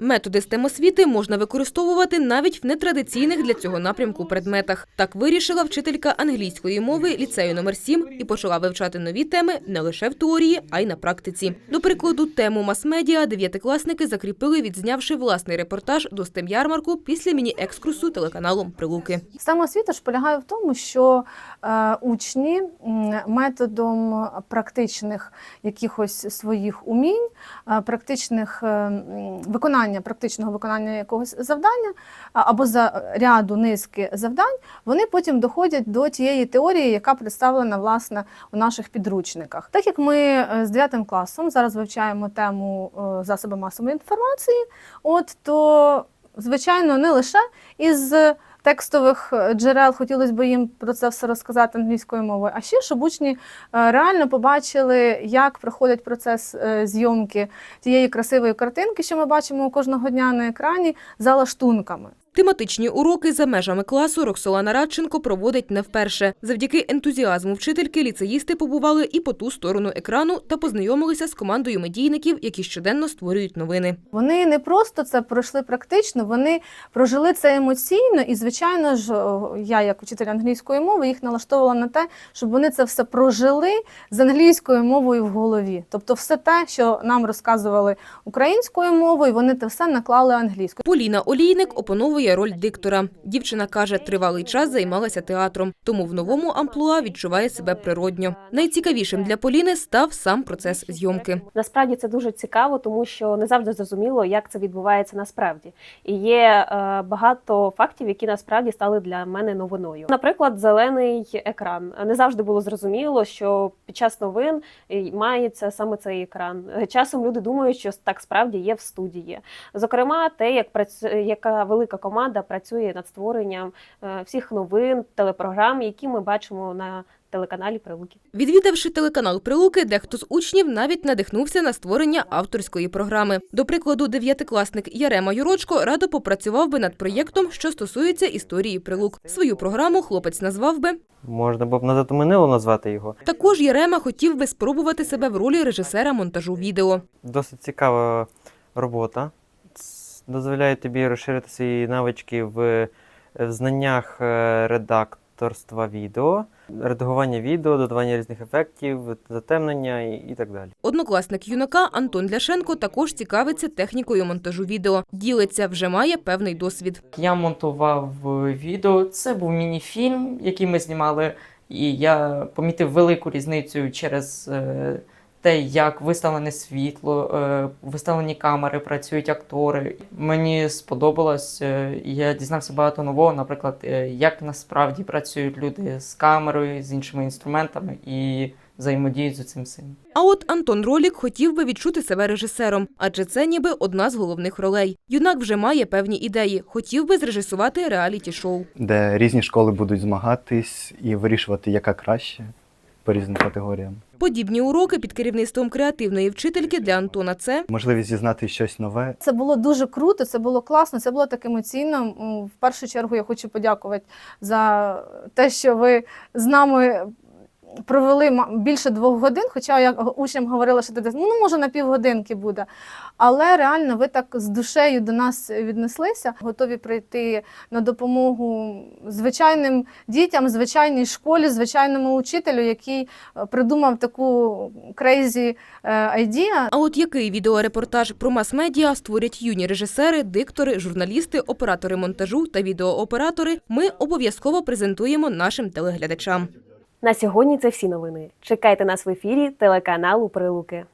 Методи STEM освіти можна використовувати навіть в нетрадиційних для цього напрямку предметах. Так вирішила вчителька англійської мови ліцею номер 7 і почала вивчати нові теми не лише в теорії, а й на практиці. До прикладу, тему мас-медіа дев'ятикласники закріпили, відзнявши власний репортаж до STEM ярмарку після міні-екскурсу телеканалом Прилуки. Саме освіта ж полягає в тому, що е, учні методом практичних якихось своїх умінь, е, практичних е, м, виконання, практичного виконання якогось завдання або за ряду низки завдань, вони потім доходять до тієї теорії, яка представлена власне у наших підручниках. Так як ми е, з 9 класом зараз вивчаємо тему е, засоби масової інформації, от то звичайно не лише із текстових е, джерел хотілося б їм про це все розказати англійською мовою, а ще щоб учні е, реально побачили, як проходить процес е, зйомки тієї красивої картинки, що ми бачимо кожного дня на екрані, за лаштунками. Тематичні уроки за межами класу Роксолана Радченко проводить не вперше. Завдяки ентузіазму вчительки ліцеїсти побували і по ту сторону екрану та познайомилися з командою медійників, які щоденно створюють новини. Вони не просто це пройшли практично, вони прожили це емоційно, і звичайно ж, я, як вчитель англійської мови, їх налаштовувала на те, щоб вони це все прожили з англійською мовою в голові. Тобто, все те, що нам розказували українською мовою, вони те все наклали англійською. Поліна Олійник опановує роль диктора. Дівчина каже, тривалий час займалася театром, тому в новому амплуа відчуває себе природньо. Найцікавішим для Поліни став сам процес зйомки. Насправді це дуже цікаво, тому що не завжди зрозуміло, як це відбувається насправді. І є е, багато фактів, які насправді стали для мене новиною. Наприклад, зелений екран. Не завжди було зрозуміло, що під час новин е, мається саме цей екран. Е, Часом люди думають, що так справді є в студії. Зокрема, те, як працює, яка велика команда працює над створенням е, всіх новин, телепрограм, які ми бачимо на телеканалі Прилуки. Відвідавши телеканал Прилуки, дехто з учнів навіть надихнувся на створення авторської програми. До прикладу, дев'ятикласник Ярема Юрочко радо попрацював би над проєктом, що стосується історії Прилук. Свою програму хлопець назвав би. Можна б на Затуманило назвати його. Також Ярема хотів би спробувати себе в ролі режисера монтажу відео. Досить цікава робота. Дозволяє тобі розширити свої навички в, в знаннях е, редакторства відео, редагування відео, додавання різних ефектів, затемнення і, і так далі. Однокласник юнака Антон Ляшенко також цікавиться технікою монтажу відео. Ділиться, вже має певний досвід. Я монтував відео. Це був міні-фільм, який ми знімали, і я помітив велику різницю через е, те, як виставлене світло, е, виставлені камери, працюють актори. Мені сподобалось, е, я дізнався багато нового, наприклад, е, як насправді працюють люди з камерою, з іншими інструментами і взаємодіють з цим всім. А от Антон Ролік хотів би відчути себе режисером, адже це ніби одна з головних ролей. Юнак вже має певні ідеї. Хотів би зрежисувати реаліті-шоу. де різні школи будуть змагатись і вирішувати, яка краще по різним категоріям. Подібні уроки під керівництвом креативної вчительки для Антона це Можливість зізнати щось нове, Це було дуже круто, це було класно, це було так емоційно. В першу чергу я хочу подякувати за те, що ви з нами. Провели більше двох годин, хоча я учням говорила, що десь, ну може на півгодинки буде. Але реально ви так з душею до нас віднеслися, готові прийти на допомогу звичайним дітям, звичайній школі, звичайному учителю, який е, придумав таку крейзі idea. А от який відеорепортаж про мас-медіа створять юні режисери, диктори, журналісти, оператори монтажу та відеооператори, ми обов'язково презентуємо нашим телеглядачам. На сьогодні це всі новини. Чекайте нас в ефірі телеканалу Прилуки.